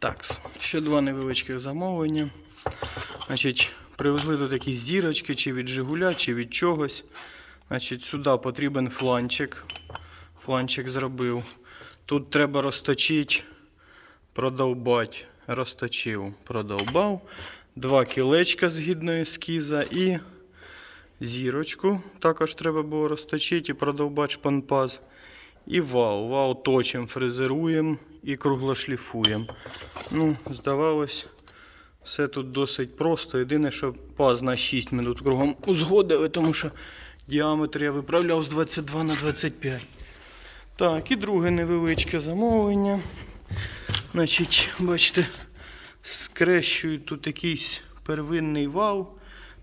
Так, ще два невеличких замовлення. Значить, привезли тут якісь зірочки, чи від Жигуля, чи від чогось. Значить, сюди потрібен фланчик. Фланчик зробив. Тут треба розточити, продовбати. Розточив, продовбав. Два кілечка згідно ескіза і зірочку. Також треба було розточити і продовбати шпанпаз. І вал. Вал точимо, фрезеруємо і круглошліфуємо. Ну, здавалось, все тут досить просто. Єдине, що паз на 6 минут кругом узгодили, тому що діаметр я виправляв з 22 на 25. Так, і друге невеличке замовлення. Значить, бачите, скрещую тут якийсь первинний вал,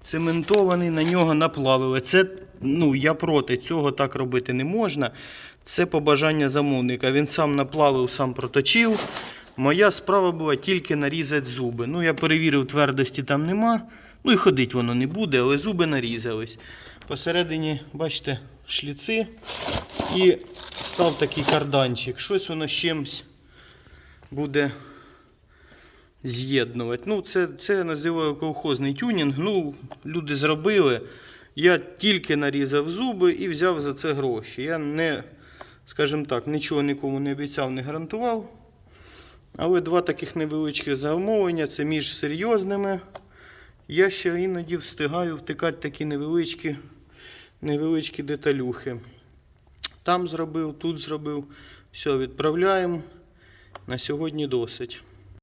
цементований, на нього наплавили. Це, ну, я проти цього так робити не можна. Це побажання замовника. Він сам наплавив, сам проточив. Моя справа була тільки нарізати зуби. Ну, я перевірив, твердості там нема. Ну і ходить воно не буде, але зуби нарізались. Посередині, бачите, шліци. І став такий карданчик. Щось воно з чимось буде з'єднувати. Ну, це, це я називаю колхозний тюнінг. Ну, люди зробили. Я тільки нарізав зуби і взяв за це гроші. Я не, скажімо так, нічого нікому не обіцяв, не гарантував. Але два таких невеличких замовлення це між серйозними. Я ще іноді встигаю втикати такі невеличкі, невеличкі деталюхи. Там зробив, тут зробив. Все, відправляємо. На сьогодні досить.